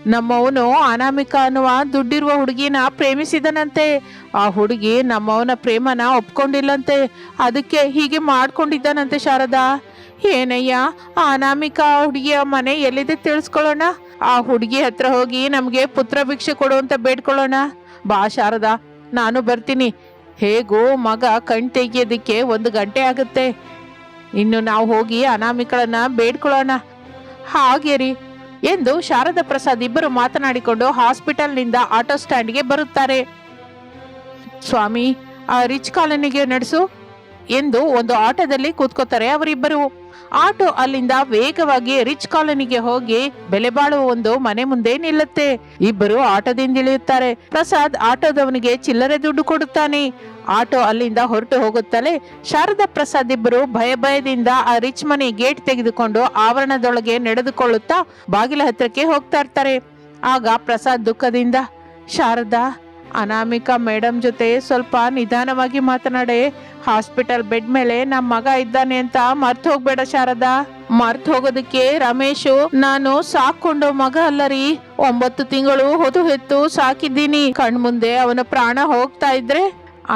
ನಮ್ಮವನು ಅನಾಮಿಕ ಅನ್ನುವ ದುಡ್ಡಿರುವ ಹುಡುಗಿನ ಪ್ರೇಮಿಸಿದನಂತೆ, ಆ ಹುಡುಗಿ ನಮ್ಮವನ ಪ್ರೇಮನ ಒಪ್ಕೊಂಡಿಲ್ಲಂತೆ, ಅದಕ್ಕೆ ಹೀಗೆ ಮಾಡ್ಕೊಂಡಿದ್ದಾನಂತೆ ಶಾರದಾ. ಏನಯ್ಯ, ಆ ಅನಾಮಿಕ ಹುಡುಗಿಯ ಮನೆ ಎಲ್ಲಿದೆ ತಿಳಿಸ್ಕೊಳ್ಳೋಣ? ಆ ಹುಡುಗಿ ಹತ್ರ ಹೋಗಿ ನಮ್ಗೆ ಪುತ್ರ ಭಿಕ್ಷೆ ಕೊಡು ಅಂತ ಬೇಡ್ಕೊಳ್ಳೋಣ. ಬಾ ಶಾರದಾ, ನಾನು ಬರ್ತೀನಿ. ಹೇಗೋ ಮಗ ಕಣ್ ತೆಗಿಯೋದಕ್ಕೆ ಒಂದು ಗಂಟೆ ಆಗುತ್ತೆ. ಇನ್ನು ನಾವು ಹೋಗಿ ಅನಾಮಿಕಳನ್ನ ಬೇಡ್ಕೊಳ್ಳೋಣ. ಹಾಗೆ ರೀ, ಎಂದು ಶಾರದಾ ಪ್ರಸಾದ್ ಇಬ್ಬರು ಮಾತನಾಡಿಕೊಂಡು ಹಾಸ್ಪಿಟಲ್ನಿಂದ ಆಟೋ ಸ್ಟ್ಯಾಂಡ್ಗೆ ಬರುತ್ತಾರೆ. ಸ್ವಾಮಿ, ಆ ರಿಚ್ ಕಾಲೋನಿಗೆ ನಡೆಸು, ಎಂದು ಒಂದು ಆಟೋದಲ್ಲಿ ಕೂತ್ಕೋತಾರೆ ಅವರಿಬ್ಬರು. ಆಟೋ ಅಲ್ಲಿಂದ ವೇಗವಾಗಿ ರಿಚ್ ಕಾಲೋನಿಗೆ ಹೋಗಿ ಬೆಲೆ ಬಾಳುವ ಒಂದು ಮನೆ ಮುಂದೆ ನಿಲ್ಲುತ್ತೆ. ಇಬ್ಬರು ಆಟೋದಿಂದ ಇಳಿಯುತ್ತಾರೆ ಪ್ರಸಾದ್ ಆಟೋದವನಿಗೆ ಚಿಲ್ಲರೆ ದುಡ್ಡು ಕೊಡುತ್ತಾನೆ. ಆಟೋ ಅಲ್ಲಿಂದ ಹೊರಟು ಹೋಗುತ್ತಲೇ ಶಾರದಾ ಪ್ರಸಾದ್ ಇಬ್ಬರು ಭಯ ಭಯದಿಂದ ಆ ರಿಚ್ ಮನೆ ಗೇಟ್ ತೆಗೆದುಕೊಂಡು ಆವರಣದೊಳಗೆ ನಡೆದುಕೊಳ್ಳುತ್ತಾ ಬಾಗಿಲ ಹತ್ರಕ್ಕೆ ಹೋಗ್ತಾ ಇರ್ತಾರೆ. ಆಗ ಪ್ರಸಾದ್ ದುಃಖದಿಂದ, ಶಾರದಾ, ಅನಾಮಿಕಾ ಮೇಡಮ್ ಜೊತೆ ಸ್ವಲ್ಪ ನಿಧಾನವಾಗಿ ಮಾತನಾಡೆ. ಹಾಸ್ಪಿಟಲ್ ಬೆಡ್ ಮೇಲೆ ನಮ್ಮ ಮಗ ಇದ್ದಾನೆ ಅಂತ ಮರ್ತು ಹೋಗ್ಬೇಡ ಶಾರದಾ. ಮರ್ತ್ ಹೋಗೋದಕ್ಕೆ ರಮೇಶು, ನಾನು ಸಾಕೊಂಡು ಮಗ ಅಲ್ಲರಿ ಒಂಬತ್ತು ತಿಂಗಳು ಹೊದು ಹೆತ್ತು ಸಾಕಿದ್ದೀನಿ. ಕಣ್ಮುಂದೆ ಅವನ ಪ್ರಾಣ ಹೋಗ್ತಾ ಇದ್ರೆ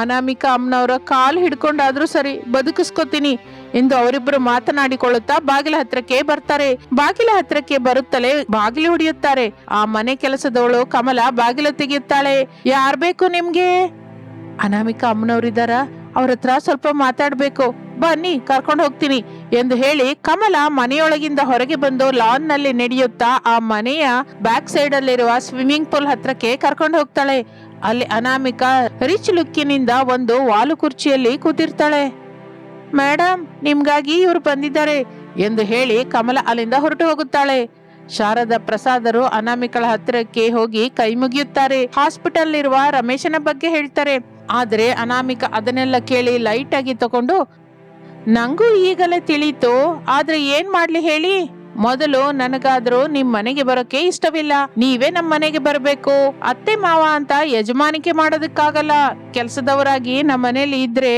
ಅನಾಮಿಕಾ ಅಮ್ಮನವರ ಕಾಲು ಹಿಡ್ಕೊಂಡಾದ್ರೂ ಸರಿ ಬದುಕಿಸ್ಕೋತೀನಿ. ಎಂದು ಅವರಿಬ್ಬರು ಮಾತನಾಡಿಕೊಳ್ಳುತ್ತಾ ಬಾಗಿಲ ಹತ್ರಕ್ಕೆ ಬರ್ತಾರೆ. ಬಾಗಿಲ ಹತ್ರಕ್ಕೆ ಬರುತ್ತಲೇ ಬಾಗಿಲು ಹೊಡೆಯುತ್ತಾರೆ. ಆ ಮನೆ ಕೆಲಸದವಳು ಕಮಲ ಬಾಗಿಲು ತೆಗೆಯುತ್ತಾಳೆ. ಯಾರ್ ಬೇಕು ನಿಮ್ಗೆ? ಅನಾಮಿಕಾ ಅಮ್ಮನವರಿದ್ದಾರ? ಅವ್ರ ಹತ್ರ ಸ್ವಲ್ಪ ಮಾತಾಡ್ಬೇಕು. ಬನ್ನಿ, ಕರ್ಕೊಂಡು ಹೋಗ್ತೀನಿ ಎಂದು ಹೇಳಿ ಕಮಲ ಮನೆಯೊಳಗಿಂದ ಹೊರಗೆ ಬಂದು ಲಾನ್ನಲ್ಲಿ ನಡೆಯುತ್ತಾ ಆ ಮನೆಯ ಬ್ಯಾಕ್ ಸೈಡ್ ಅಲ್ಲಿರುವ ಸ್ವಿಮ್ಮಿಂಗ್ ಪೂಲ್ ಹತ್ರಕ್ಕೆ ಕರ್ಕೊಂಡು ಹೋಗ್ತಾಳೆ. ಅಲ್ಲಿ ಅನಾಮಿಕಾ ರಿಚ್ ಲುಕ್ಕಿನಿಂದ ಒಂದು ವಾಲು ಕುರ್ಚಿಯಲ್ಲಿ ಕೂತಿರ್ತಾಳೆ. ಮೇಡಮ್ ನಿಮ್ಗಾಗಿ ಇವ್ರು ಬಂದಿದ್ದಾರೆ ಎಂದು ಹೇಳಿ ಕಮಲ ಅಲ್ಲಿಂದ ಹೊರಟು ಹೋಗುತ್ತಾಳೆ. ಶಾರದ ಪ್ರಸಾದರು ಅನಾಮಿಕಳ ಹತ್ತಿರಕ್ಕೆ ಹೋಗಿ ಕೈ ಮುಗಿಯುತ್ತಾರೆ. ಹಾಸ್ಪಿಟಲ್ ಇರುವ ರಮೇಶನ ಬಗ್ಗೆ ಹೇಳ್ತಾರೆ. ಆದ್ರೆ ಅನಾಮಿಕ ಅದನ್ನೆಲ್ಲ ಕೇಳಿ ಲೈಟ್ ಆಗಿ ತಗೊಂಡು, ನಂಗೂ ಈಗಲೇ ತಿಳಿತು, ಆದ್ರೆ ಏನ್ ಮಾಡ್ಲಿ ಹೇಳಿ? ಮೊದಲು ನನಗಾದ್ರೂ ನಿಮ್ ಮನೆಗೆ ಬರೋಕೆ ಇಷ್ಟವಿಲ್ಲ. ನೀವೇ ನಮ್ ಮನೆಗೆ ಬರಬೇಕು. ಅತ್ತೆ, ಮಾವ ಅಂತ ಯಜಮಾನಿಕೆ ಮಾಡೋದಕ್ಕಾಗಲ್ಲ. ಕೆಲಸದವರಾಗಿ ನಮ್ಮ ಮನೇಲಿ ಇದ್ರೆ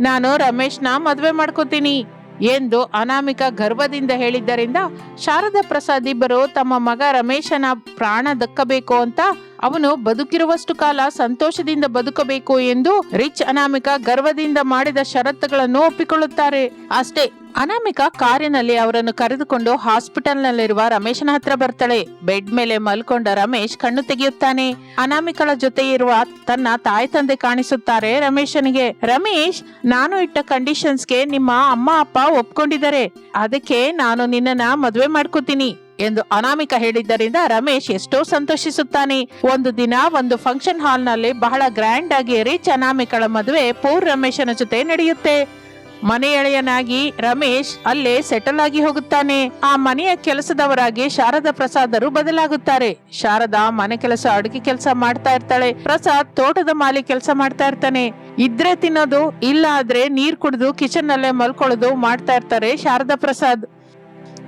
ನಾನು ರಮೇಶ್ನ ಮದ್ವೆ ಮಾಡ್ಕೋತೀನಿ ಎಂದು ಅನಾಮಿಕ ಗರ್ವದಿಂದ ಹೇಳಿದ್ದರಿಂದ ಶಾರದಾ ಪ್ರಸಾದ್ ಇಬ್ಬರು ತಮ್ಮ ಮಗ ರಮೇಶನ ಪ್ರಾಣ ದಕ್ಕಬೇಕು ಅಂತ ಅವನು ಬದುಕಿರುವಷ್ಟು ಕಾಲ ಸಂತೋಷದಿಂದ ಬದುಕಬೇಕು ಎಂದು ರಿಚ್ ಅನಾಮಿಕ ಗರ್ವದಿಂದ ಮಾಡಿದ ಷರತ್ತುಗಳನ್ನು ಒಪ್ಪಿಕೊಳ್ಳುತ್ತಾರೆ. ಅಷ್ಟೇ, ಅನಾಮಿಕ ಕಾರಿನಲ್ಲಿ ಅವರನ್ನು ಕರೆದುಕೊಂಡು ಹಾಸ್ಪಿಟಲ್ ನಲ್ಲಿರುವ ರಮೇಶನ ಹತ್ರ ಬರ್ತಾಳೆ. ಬೆಡ್ ಮೇಲೆ ಮಲ್ಕೊಂಡ ರಮೇಶ್ ಕಣ್ಣು ತೆಗೆಯುತ್ತಾನೆ. ಅನಾಮಿಕಳ ಜೊತೆ ಇರುವ ತನ್ನ ತಾಯಿ ತಂದೆ ಕಾಣಿಸುತ್ತಾರೆ ರಮೇಶನಿಗೆ. ರಮೇಶ್, ನಾನು ಇಟ್ಟ ಕಂಡೀಷನ್ಸ್ಗೆ ನಿಮ್ಮ ಅಮ್ಮ, ಅಪ್ಪ ಒಪ್ಕೊಂಡಿದ್ದಾರೆ. ಅದಕ್ಕೆ ನಾನು ನಿನ್ನನ್ನ ಮದುವೆ ಮಾಡ್ಕೋತೀನಿ. ಎಂದು ಅನಾಮಿಕ ಹೇಳಿದ್ದರಿಂದ ರಮೇಶ್ ಎಷ್ಟೋ ಸಂತೋಷಿಸುತ್ತಾನೆ. ಒಂದು ದಿನ ಒಂದು ಫಂಕ್ಷನ್ ಹಾಲ್ನಲ್ಲಿ ಬಹಳ ಗ್ರ್ಯಾಂಡ್ ಆಗಿ ರಿಚ್ ಅನಾಮಿಕಳ ಮದುವೆ ಪೂರ್ ರಮೇಶನ ಜೊತೆ ನಡೆಯುತ್ತೆ. ಮನೆಯಳೆಯನಾಗಿ ರಮೇಶ್ ಅಲ್ಲೇ ಸೆಟಲ್ ಆಗಿ ಹೋಗುತ್ತಾನೆ. ಆ ಮನೆಯ ಕೆಲಸದವರಾಗಿ ಶಾರದಾ ಪ್ರಸಾದರು ಬದಲಾಗುತ್ತಾರೆ. ಶಾರದಾ ಮನೆ ಕೆಲಸ, ಅಡುಗೆ ಕೆಲಸ ಮಾಡ್ತಾ ಇರ್ತಾಳೆ. ಪ್ರಸಾದ್ ತೋಟದ ಮಾಲಿ ಕೆಲಸ ಮಾಡ್ತಾ ಇರ್ತಾನೆ. ಇದ್ರೆ ತಿನ್ನೋದು, ಇಲ್ಲ ಆದ್ರೆ ನೀರ್ ಕುಡಿದು ಕಿಚನ್ ನಲ್ಲೇ ಮಲ್ಕೊಳ್ಳೋದು ಮಾಡ್ತಾ ಇರ್ತಾರೆ ಶಾರದಾ ಪ್ರಸಾದ್.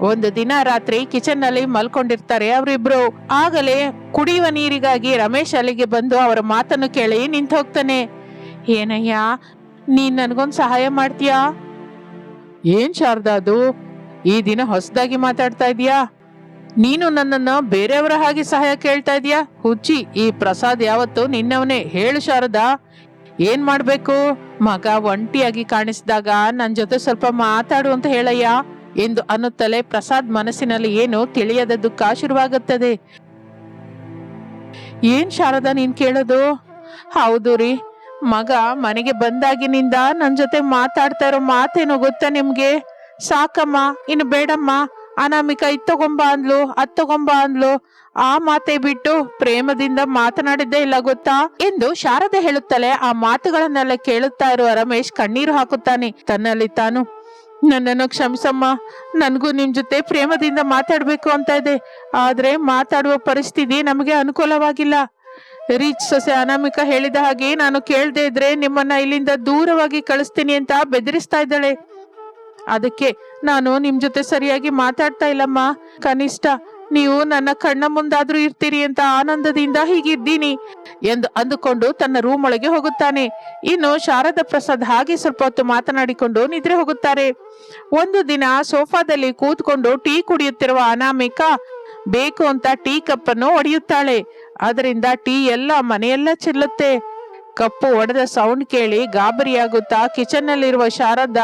ಒಂದು ದಿನ ರಾತ್ರಿ ಕಿಚನ್ನಲ್ಲಿ ಮಲ್ಕೊಂಡಿರ್ತಾರೆ. ಅವರಿಬ್ರು ಆಗಲೇ ಕುಡಿಯುವ ನೀರಿಗಾಗಿ ರಮೇಶ್ ಅಲ್ಲಿಗೆ ಬಂದು ಅವರ ಮಾತನ್ನು ಕೇಳಿ ನಿಂತು ಹೋಗ್ತಾನೆ. ಏನಯ್ಯ, ನೀನ್ ನನ್ಗೊಂದ್ ಸಹಾಯ ಮಾಡ್ತೀಯಾ? ಏನ್ ಶಾರದಾ ಅದು? ಈ ದಿನ ಹೊಸದಾಗಿ ಮಾತಾಡ್ತಾ ಇದೀಯಾ ನೀನು ನನ್ನನ್ನು ಬೇರೆಯವರ ಹಾಗೆ ಸಹಾಯ ಕೇಳ್ತಾ ಇದೀಯಾ ಹುಚ್ಚಿ, ಈ ಪ್ರಸಾದ್ ಯಾವತ್ತು ನಿನ್ನವನೇ. ಹೇಳು ಶಾರದಾ, ಏನ್ ಮಾಡ್ಬೇಕು? ಮಗ ಒಂಟಿಯಾಗಿ ಕಾಣಿಸಿದಾಗ ನನ್ನ ಜೊತೆ ಸ್ವಲ್ಪ ಮಾತಾಡು ಅಂತ ಹೇಳಯ್ಯ. ಎಂದು ಅನ್ನುತ್ತಲೇ ಪ್ರಸಾದ್ ಮನಸ್ಸಿನಲ್ಲಿ ಏನು ತಿಳಿಯದ ದುಃಖ ಶುರುವಾಗುತ್ತದೆ ಏನ್ ಶಾರದಾ, ನೀನ್ ಕೇಳೋದು? ಹೌದು ರೀ. ಮಗ ಮನೆಗೆ ಬಂದಾಗಿನಿಂದ ನನ್ನ ಜೊತೆ ಮಾತಾಡ್ತಾ ಇರೋ ಮಾತೇನೋ ಗೊತ್ತಾ ನಿಮ್ಗೆ? ಸಾಕಮ್ಮ, ಇನ್ನು ಬೇಡಮ್ಮ. ಅನಾಮಿಕ, ಇದ್ ತಗೊಂಬ ಅಂದ್ಲು, ಅದ್ ತಗೊಂಬ ಅಂದ್ಲು. ಆ ಮಾತೆ ಬಿಟ್ಟು ಪ್ರೇಮದಿಂದ ಮಾತನಾಡಿದ್ದೇ ಇಲ್ಲ ಗೊತ್ತಾ? ಎಂದು ಶಾರದೆ ಹೇಳುತ್ತಲೇ ಆ ಮಾತುಗಳನ್ನೆಲ್ಲ ಕೇಳುತ್ತಾ ಇರುವ ರಮೇಶ್ ಕಣ್ಣೀರು ಹಾಕುತ್ತಾನೆ. ತನ್ನಲ್ಲಿ ತಾನು ನನ್ನನ್ನು ಕ್ಷಮಿಸಮ್ಮ. ನನಗೂ ನಿಮ್ಮ ಜೊತೆ ಪ್ರೇಮದಿಂದ ಮಾತಾಡಬೇಕು ಅಂತ ಇದೆ. ಆದರೆ ಮಾತಾಡುವ ಪರಿಸ್ಥಿತಿ ನಮಗೆ ಅನುಕೂಲವಾಗಿಲ್ಲ. ರೀಚ್ ಸೊಸೆ ಅನಾಮಿಕ ಹೇಳಿದ ಹಾಗೆ ನಾನು ಕೇಳದೆ ಇದ್ರೆ ನಿಮ್ಮನ್ನ ಇಲ್ಲಿಂದ ದೂರವಾಗಿ ಕಳಿಸ್ತೀನಿ ಅಂತ ಬೆದರಿಸ್ತಾ ಇದ್ದಾಳೆ. ಅದಕ್ಕೆ ನಾನು ನಿಮ್ಮ ಜೊತೆ ಸರಿಯಾಗಿ ಮಾತಾಡ್ತಾ ಇಲ್ಲಮ್ಮ. ಕನಿಷ್ಠ ನೀವು ನನ್ನ ಕಣ್ಣ ಮುಂದಾದ್ರೂ ಇರ್ತೀರಿ ಅಂತ ಆನಂದದಿಂದ ಹೀಗಿದ್ದೀನಿ. ಎಂದು ಅಂದುಕೊಂಡು ತನ್ನ ರೂಮ್ ಒಳಗೆ ಹೋಗುತ್ತಾನೆ. ಇನ್ನು ಶಾರದಾ ಪ್ರಸಾದ್ ಹಾಗೆ ಸ್ವಲ್ಪ ಹೊತ್ತು ಮಾತನಾಡಿಕೊಂಡು ನಿದ್ರೆ ಹೋಗುತ್ತಾರೆ. ಒಂದು ದಿನ ಸೋಫಾದಲ್ಲಿ ಕೂತ್ಕೊಂಡು ಟೀ ಕುಡಿಯುತ್ತಿರುವ ಅನಾಮಿಕ ಬೇಕು ಅಂತ ಟೀ ಕಪ್ ಅನ್ನು ಒಡೆಯುತ್ತಾಳೆ. ಅದರಿಂದ ಟೀ ಎಲ್ಲ ಮನೆಯೆಲ್ಲ ಚೆಲ್ಲುತ್ತೆ. ಕಪ್ಪು ಒಡೆದ ಸೌಂಡ್ ಕೇಳಿ ಗಾಬರಿಯಾಗುತ್ತಾ ಕಿಚನ್ ನಲ್ಲಿರುವ ಶಾರದ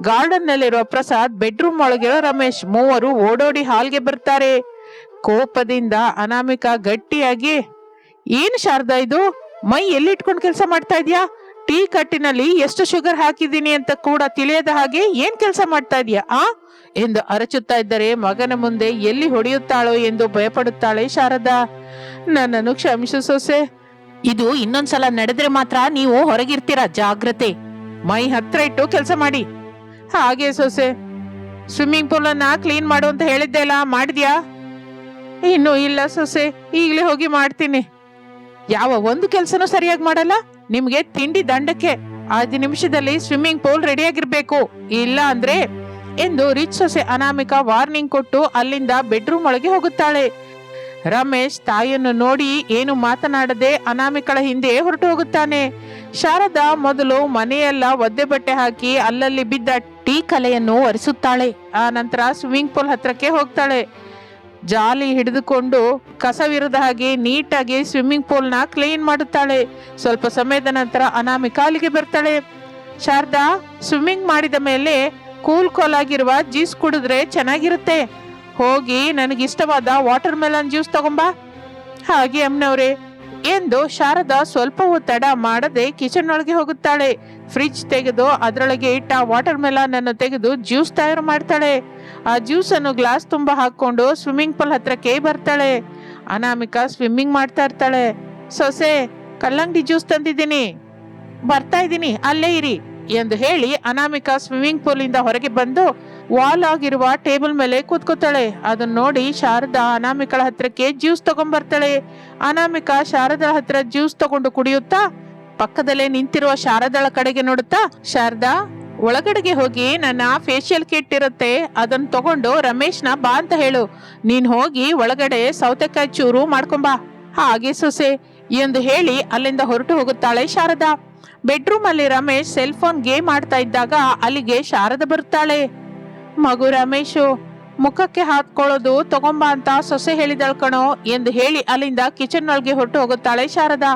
ಗಾರ್ಡನ್ ನಲ್ಲಿರುವ ಪ್ರಸಾದ್, ಬೆಡ್ರೂಮ್ ಒಳಗಿರೋ ರಮೇಶ್ ಮೂವರು ಓಡೋಡಿ ಹಾಲ್ಗೆ ಬರ್ತಾರೆ. ಕೋಪದಿಂದ ಅನಾಮಿಕ ಗಟ್ಟಿಯಾಗಿ ಏನ್ ಶಾರದಾ ಇದು? ಮೈ ಎಲ್ಲಿಟ್ಕೊಂಡು ಕೆಲಸ ಮಾಡ್ತಾ ಇದೀಯಾ? ಟೀ ಕಟ್ಟಿನಲ್ಲಿ ಎಷ್ಟು ಶುಗರ್ ಹಾಕಿದ್ದೀನಿ ಅಂತ ಕೂಡ ತಿಳಿಯದ ಹಾಗೆ ಏನ್ ಕೆಲಸ ಮಾಡ್ತಾ ಇದೀಯಾ, ಆ? ಎಂದು ಅರಚುತ್ತಾ ಇದ್ದರೆ ಮಗನ ಮುಂದೆ ಎಲ್ಲಿ ಹೊಡೆಯುತ್ತಾಳೋ ಎಂದು ಭಯಪಡುತ್ತಾಳೆ ಶಾರದಾ. ನನ್ನನ್ನು ಕ್ಷಮಿಸು ಸೊಸೆ. ಇದು ಇನ್ನೊಂದ್ಸಲ ನಡೆದ್ರೆ ಮಾತ್ರ ನೀವು ಹೊರಗಿರ್ತೀರಾ, ಜಾಗ್ರತೆ. ಮೈ ಹತ್ರ ಇಟ್ಟು ಕೆಲಸ ಮಾಡಿ. ಹಾಗೆ ಸೊಸೆ. ಸ್ವಿಮ್ಮಿಂಗ್ ಪೂಲ್ ಅನ್ನ ಕ್ಲೀನ್ ಮಾಡು ಅಂತ ಹೇಳಿದ್ದೆ ಅಲ್ಲ, ಮಾಡಿದ್ಯಾ? ಇನ್ನು ಇಲ್ಲ ಸೊಸೆ. ಈಗಲೇ ಹೋಗಿ ಮಾಡ್ತೀನಿ. ಯಾವ ಒಂದು ಕೆಲಸನೂ ಸರಿಯಾಗಿ ಮಾಡಲ್ಲ. ನಿಮ್ಗೆ ತಿಂಡಿ ದಂಡಕ್ಕೆ ಐದು ನಿಮಿಷದಲ್ಲಿ ಸ್ವಿಮ್ಮಿಂಗ್ ಪೂಲ್ ರೆಡಿಯಾಗಿರ್ಬೇಕು ಇಲ್ಲ ಅಂದ್ರೆ ಎಂದು ರಿಚ್ ಸೊಸೆ ಅನಾಮಿಕ ವಾರ್ನಿಂಗ್ ಕೊಟ್ಟು ಅಲ್ಲಿಂದ ಬೆಡ್ರೂಮ್ ಒಳಗೆ ಹೋಗುತ್ತಾಳೆ. ರಮೇಶ್ ತಾಯಿಯನ್ನು ನೋಡಿ ಏನು ಮಾತನಾಡದೆ ಅನಾಮಿಕಳ ಹಿಂದೆ ಹೊರಟು ಹೋಗುತ್ತಾನೆ. ಶಾರದಾ ಮೊದಲು ಮನೆಯೆಲ್ಲ ಒದ್ದೆ ಬಟ್ಟೆ ಹಾಕಿ ಅಲ್ಲಲ್ಲಿ ಬಿದ್ದ ಟೀ ಕಲೆಯನ್ನು ಒರೆಸುತ್ತಾಳೆ. ಆ ನಂತರ ಸ್ವಿಮ್ಮಿಂಗ್ ಪೂಲ್ ಹತ್ರಕ್ಕೆ ಹೋಗ್ತಾಳೆ. ಜಾಲಿ ಹಿಡಿದುಕೊಂಡು ಕಸವಿರದ ಹಾಗೆ ನೀಟಾಗಿ ಸ್ವಿಮ್ಮಿಂಗ್ ಪೂಲ್ನ ಕ್ಲೀನ್ ಮಾಡುತ್ತಾಳೆ. ಸ್ವಲ್ಪ ಸಮಯದ ನಂತರ ಅನಾಮಿ ಕಾಲಿಗೆ ಬರ್ತಾಳೆ. ಶಾರದಾ ಸ್ವಿಮ್ಮಿಂಗ್ ಮಾಡಿದ ಮೇಲೆ ಕೂಲ್ ಕೂಲ್ ಆಗಿರುವ ಜ್ಯೂಸ್ ಕುಡಿದ್ರೆ ಚೆನ್ನಾಗಿರುತ್ತೆ. ಹೋಗಿ ನನಗಿಷ್ಟವಾದ ವಾಟರ್ ಮೆಲನ್ ಜ್ಯೂಸ್ ತಗೊಂಬಾ. ಹಾಗೆ ಅಮ್ಮನವ್ರೆ ಎಂದು ಶಾರದಾ ಸ್ವಲ್ಪವೂ ತಡ ಮಾಡದೆ ಕಿಚನ್ ಒಳಗೆ ಹೋಗುತ್ತಾಳೆ. ಫ್ರಿಜ್ ತೆಗೆದು ಅದರೊಳಗೆ ಇಟ್ಟ ವಾಟರ್ ಮೆಲಾನ್ ಅನ್ನು ತೆಗೆದು ಜ್ಯೂಸ್ ತಯಾರು ಮಾಡ್ತಾಳೆ. ಆ ಜ್ಯೂಸ್ ಅನ್ನು ಗ್ಲಾಸ್ ತುಂಬ ಹಾಕೊಂಡು ಸ್ವಿಮ್ಮಿಂಗ್ ಪೂಲ್ ಹತ್ರಕ್ಕೆ ಬರ್ತಾಳೆ. ಅನಾಮಿಕಾ ಸ್ವಿಮ್ಮಿಂಗ್ ಮಾಡ್ತಾ ಇರ್ತಾಳೆ. ಸೊಸೆ, ಕಲ್ಲಂಗಡಿ ಜ್ಯೂಸ್ ತಂದಿದ್ದೀನಿ. ಬರ್ತಾ ಇದ್ದೀನಿ, ಅಲ್ಲೇ ಇರಿ. ಎಂದು ಹೇಳಿ ಅನಾಮಿಕಾ ಸ್ವಿಮ್ಮಿಂಗ್ ಪೂಲ್ ಇಂದ ಹೊರಗೆ ಬಂದು ವಾಲ್ ಆಗಿರುವ ಟೇಬಲ್ ಮೇಲೆ ಕೂತ್ಕೋತಾಳೆ ಅದನ್ನ ನೋಡಿ ಶಾರದಾ ಅನಾಮಿಕಳ ಹತ್ರಕ್ಕೆ ಜ್ಯೂಸ್ ತಗೊಂಡ್ಬರ್ತಾಳೆ ಅನಾಮಿಕಾ ಶಾರದಾ ಹತ್ರ ಜ್ಯೂಸ್ ತಗೊಂಡು ಕುಡಿಯುತ್ತಾ ಪಕ್ಕದಲ್ಲೇ ನಿಂತಿರುವ ಶಾರದಾಳ ಕಡೆಗೆ ನೋಡುತ್ತಾ, ಶಾರದಾ, ಒಳಗಡೆಗೆ ಹೋಗಿ ನನ್ನ ಫೇಶಿಯಲ್ ಕಿಟ್ ಇರುತ್ತೆ. ಅದನ್ನ ತಗೊಂಡು ರಮೇಶ್ನ ಬಾ ಅಂತ ಹೇಳು. ನೀನ್ ಹೋಗಿ ಒಳಗಡೆ ಸೌತೆಕಾಯಿ ಚೂರು ಮಾಡ್ಕೊಂಬಾ. ಹಾಗೆ ಸೊಸೆ, ಎಂದು ಹೇಳಿ ಅಲ್ಲಿಂದ ಹೊರಟು ಹೋಗುತ್ತಾಳೆ ಶಾರದಾ. ಬೆಡ್ರೂಮ್ ಅಲ್ಲಿ ರಮೇಶ್ ಸೆಲ್ ಫೋನ್ ಗೇಮ್ ಆಡ್ತಾ ಇದ್ದಾಗ ಅಲ್ಲಿಗೆ ಶಾರದ ಬರುತ್ತಾಳೆ. ಮಗು ರಮೇಶು, ಮುಖಕ್ಕೆ ಹಾಕೊಳ್ಳೋದು ತಗೊಂಬ ಅಂತ ಸೊಸೆ ಹೇಳಿದಳ್ ಕಣೋ, ಎಂದು ಹೇಳಿ ಅಲ್ಲಿಂದ ಕಿಚನ್ ಒಳಗೆ ಹೊರಟು ಹೋಗುತ್ತಾಳೆ ಶಾರದಾ.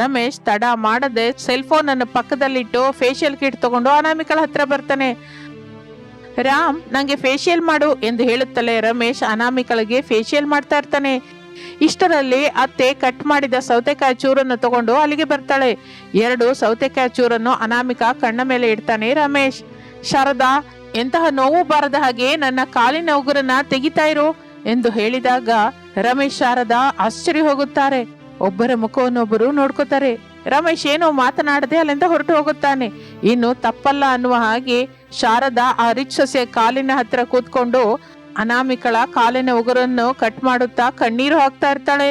ರಮೇಶ್ ತಡ ಮಾಡದೆ ಸೆಲ್ ಫೋನ್ ಅನ್ನು ಪಕ್ಕದಲ್ಲಿಟ್ಟು ಫೇಶಿಯಲ್ ಕಿಟ್ ತಗೊಂಡು ಅನಾಮಿಕಲ್ ಹತ್ರ ಬರ್ತಾನೆ. ರಾಮ್, ನಂಗೆ ಫೇಶಿಯಲ್ ಮಾಡು, ಎಂದು ಹೇಳುತ್ತಲೇ ರಮೇಶ್ ಅನಾಮಿಕಲ್ಗೆ ಫೇಶಿಯಲ್ ಮಾಡ್ತಾ ಇರ್ತಾನೆ. ಇಷ್ಟರಲ್ಲಿ ಅತ್ತೆ ಕಟ್ ಮಾಡಿದ ಸೌತೆಕಾಯಿ ಚೂರನ್ನು ತಗೊಂಡು ಅಲ್ಲಿಗೆ ಬರ್ತಾಳೆ. ಎರಡು ಸೌತೆಕಾಯಿ ಚೂರನ್ನು ಅನಾಮಿಕ ಕಣ್ಣ ಮೇಲೆ ಇಡ್ತಾನೆ ರಮೇಶ್. ಶಾರದಾ, ಎಂತಹ ನೋವು ಬಾರದ ಹಾಗೆ ನನ್ನ ಕಾಲಿನ ಉಗುರನ್ನ ತೆಗಿತಾ ಇರು ಎಂದು ಹೇಳಿದಾಗ ರಮೇಶ್, ಶಾರದಾ ಆಶ್ಚರ್ಯ ಹೋಗುತ್ತಾರೆ. ಒಬ್ಬರ ಮುಖವನ್ನೊಬ್ಬರು ನೋಡ್ಕೋತಾರೆ. ರಮೇಶ್ ಏನೋ ಮಾತನಾಡದೆ ಅಲ್ಲಿಂದ ಹೊರಟು ಹೋಗುತ್ತಾನೆ. ಇನ್ನು ತಪ್ಪಲ್ಲ ಅನ್ನುವ ಹಾಗೆ ಶಾರದಾ ಆ ರಿಕ್ಷಸೆ ಕಾಲಿನ ಹತ್ರ ಕೂತ್ಕೊಂಡು ಅನಾಮಿಕಳ ಕಾಲಿನ ಉಗುರನ್ನು ಕಟ್ ಮಾಡುತ್ತಾ ಕಣ್ಣೀರು ಹಾಕ್ತಾ ಇರ್ತಾಳೆ.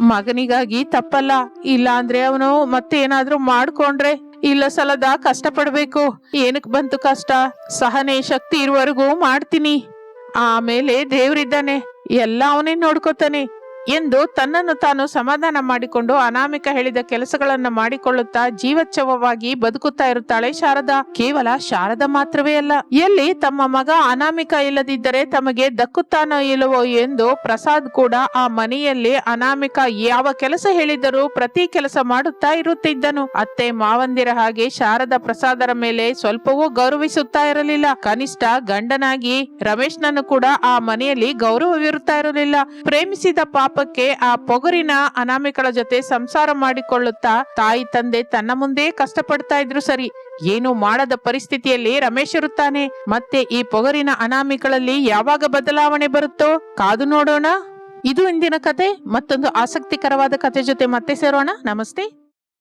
ಮಗನಿಗಾಗಿ ತಪ್ಪಲ್ಲ ಇಲ್ಲ ಅಂದ್ರೆ ಅವನು ಮತ್ತೆ ಏನಾದ್ರೂ ಮಾಡ್ಕೊಂಡ್ರೆ ಇಲ್ಲ ಸಲದ ಕಷ್ಟ ಪಡ್ಬೇಕು ಏನಕ್ ಬಂತು ಕಷ್ಟ? ಸಹನೆ ಶಕ್ತಿ ಇರುವವರೆಗೂ ಮಾಡ್ತೀನಿ. ಆಮೇಲೆ ದೇವ್ರಿದ್ದಾನೆ, ಎಲ್ಲ ಅವನೇ ನೋಡ್ಕೋತಾನೆ. ಎಂದು ತನ್ನನ್ನು ತಾನು ಸಮಾಧಾನ ಮಾಡಿಕೊಂಡು ಅನಾಮಿಕ ಹೇಳಿದ ಕೆಲಸಗಳನ್ನು ಮಾಡಿಕೊಳ್ಳುತ್ತಾ ಜೀವಚ್ಛವವಾಗಿ ಬದುಕುತ್ತಾ ಇರುತ್ತಾಳೆ ಶಾರದಾ. ಕೇವಲ ಶಾರದಾ ಮಾತ್ರವೇ ಅಲ್ಲ, ಎಲ್ಲಿ ತಮ್ಮ ಮಗ ಅನಾಮಿಕ ಇಲ್ಲದಿದ್ದರೆ ತಮಗೆ ದಕ್ಕುತ್ತಾನೋ ಇಲ್ಲವೋ ಎಂದು ಪ್ರಸಾದ್ ಕೂಡ ಆ ಮನೆಯಲ್ಲಿ ಅನಾಮಿಕ ಯಾವ ಕೆಲಸ ಹೇಳಿದರೂ ಪ್ರತಿ ಕೆಲಸ ಮಾಡುತ್ತಾ ಇರುತ್ತಿದ್ದನು. ಅತ್ತೆ ಮಾವಂದಿರ ಹಾಗೆ ಶಾರದಾ ಪ್ರಸಾದರ ಮೇಲೆ ಸ್ವಲ್ಪವೂ ಗೌರವಿಸುತ್ತಾ ಇರಲಿಲ್ಲ. ಕನಿಷ್ಠ ಗಂಡನಾಗಿ ರಮೇಶ್ನನ್ನು ಕೂಡ ಆ ಮನೆಯಲ್ಲಿ ಗೌರವವಿರುತ್ತಾ ಇರಲಿಲ್ಲ. ಪ್ರೇಮಿಸಿದ ಪಾಪಕ್ಕೆ ಆ ಪೊಗರಿನ ಅನಾಮಿಕಳ ಜೊತೆ ಸಂಸಾರ ಮಾಡಿಕೊಳ್ಳುತ್ತಾ ತಾಯಿ ತಂದೆ ತನ್ನ ಮುಂದೆ ಕಷ್ಟಪಡ್ತಾ ಇದ್ರು ಸರಿ. ಏನು ಮಾಡದ ಪರಿಸ್ಥಿತಿಯಲ್ಲಿ ರಮೇಶ್ ಇರುತ್ತಾನೆ. ಮತ್ತೆ ಈ ಪೊಗರಿನ ಅನಾಮಿಕಳಲ್ಲಿ ಯಾವಾಗ ಬದಲಾವಣೆ ಬರುತ್ತೋ ಕಾದು ನೋಡೋಣ. ಇದು ಇಂದಿನ ಕತೆ. ಮತ್ತೊಂದು ಆಸಕ್ತಿಕರವಾದ ಕತೆ ಜೊತೆ ಮತ್ತೆ ಸೇರೋಣ. ನಮಸ್ತೆ.